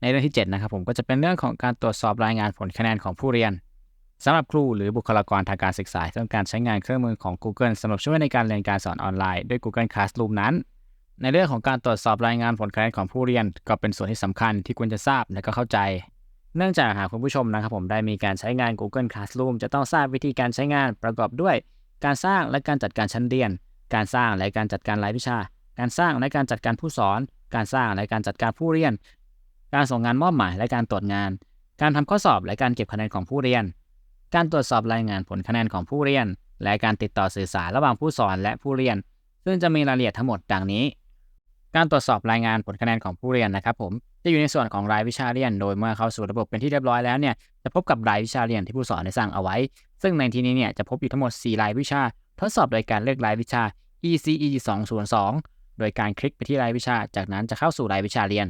ในเรื่องที่ 7 นะครับผมก็จะเป็นเรื่องของการตรวจสอบรายงานผลคะแนนของผู้เรียนสำหรับครูหรือบุคลากรทางการศึกษาที่ต้องการใช้งานเครื่องมือของ Google สำหรับช่วยในการเรียนการสอนออนไลน์ด้วย Google Classroom นั้น ในเรื่องของการตรวจสอบรายงานผลคะแนนของผู้เรียน ก็เป็นส่วนที่สำคัญที่ควรจะทราบและก็เข้าใจ เนื่องจากหากคุณผู้ชมนะครับผมได้มีการใช้งาน Google Classroom จะต้องทราบวิธีการใช้งานประกอบด้วย การสร้างและการจัดการชั้นเรียน การสร้างและการจัดการรายวิชา การสร้างและการจัดการผู้สอน การสร้างและการจัดการผู้เรียน การส่งงานมอบหมายและการตรวจงาน การทำข้อสอบและการเก็บคะแนนของผู้เรียน การตรวจสอบรายงานผลคะแนนของผู้เรียน และการติดต่อสื่อสารระหว่างผู้สอนและผู้เรียน ซึ่งจะมีรายละเอียดทั้งหมดดังนี้ การตรวจสอบรายงานผลคะแนนของผู้เรียนนะครับผมจะอยู่ในส่วนของรายวิชาเรียน โดยเมื่อเข้าสู่ระบบเป็นที่เรียบร้อยแล้วเนี่ยจะพบกับรายวิชาเรียนที่ผู้สอนได้สร้างเอาไว้ ซึ่งในที่นี้เนี่ยจะพบอยู่ทั้งหมด 4 รายวิชา ทดสอบโดยการเลือกรายวิชา ECE 202โดยการคลิกไปที่รายวิชา จากนั้นจะเข้าสู่รายวิชาเรียน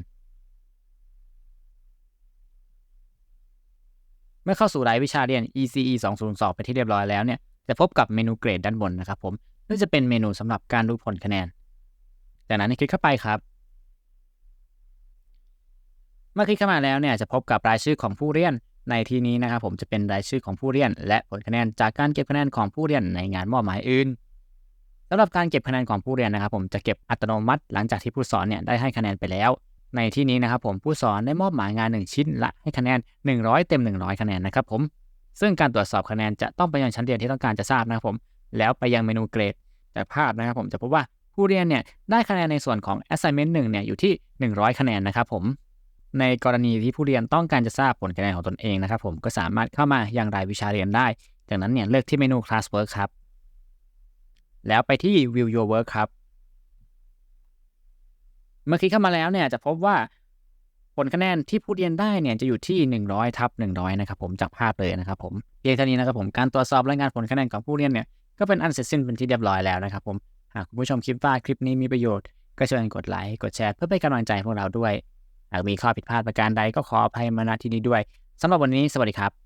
เมื่อเข้าสู่รายวิชาเรียน ECE 202ไปที่เรียบร้อยแล้วเนี่ยจะพบกับเมนูเกรดด้านบนนะครับผมซึ่จะเป็นเมนูสำหรับการดูผลคะแนน จากนั้นคลิกเข้าไปครับ เมื่อคลิกเข้ามาแล้วเนี่ยจะพบกับรายชื่อของผู้เรียนในที่นี้นะครับผมจะเป็นรายชื่อของผู้เรียน และผลคะแนนจากการเก็บคะแนนของผู้เรียนในงานมอบหมายอื่นสำหรับการเก็บคะแนนของผู้เรียนนะครับ ผมจะเก็บอัตโนมัติหลังจากที่ผู้สอนเนี่ยได้ให้คะแนนไปแล้ว ในที่นี้นะครับผมผู้สอนได้มอบหมายงาน 1 ชิ้นละให้คะแนน 100 เต็ม 100 คะแนนนะครับผมซึ่งการตรวจสอบคะแนนจะต้องไปยังชั้นเรียนที่ต้องการจะทราบนะครับผมแล้วไปยังเมนูเกรดจากภาพนะครับผมจะพบว่าผู้เรียนเนี่ยได้คะแนนในส่วนของ assignment 1เนี่ยอยู่ที่ 100 คะแนนนะครับผมในกรณีที่ผู้เรียนต้องการจะทราบผลคะแนนของตนเองนะครับผมก็สามารถเข้ามายังรายวิชาเรียนได้ จากนั้นเนี่ยเลือกที่เมนู classwork ครับ แล้วไปที่ view your work ครับ เมื่อคลิกเข้ามาแล้วเนี่ยจะพบว่าผลคะแนนที่ผู้เรียนได้เนี่ยจะอยู่ที่ 100ทับ100 นะครับผมจากภาพเลยนะครับผมเพียงเท่านี้นะครับผมการตรวจสอบรายงานผลคะแนนของผู้เรียนเนี่ยก็เป็นอันเสร็จสิ้นเป็นที่เรียบร้อยแล้วนะครับผมหากคุณผู้ชมคิดว่าคลิปนี้มีประโยชน์ก็เชิญกดไลค์กดแชร์เพื่อเป็นกำลังใจพวกเราด้วย หากมีข้อผิดพลาดประการใดก็ขออภัยมาณที่นี้ด้วยสำหรับวันนี้สวัสดีครับ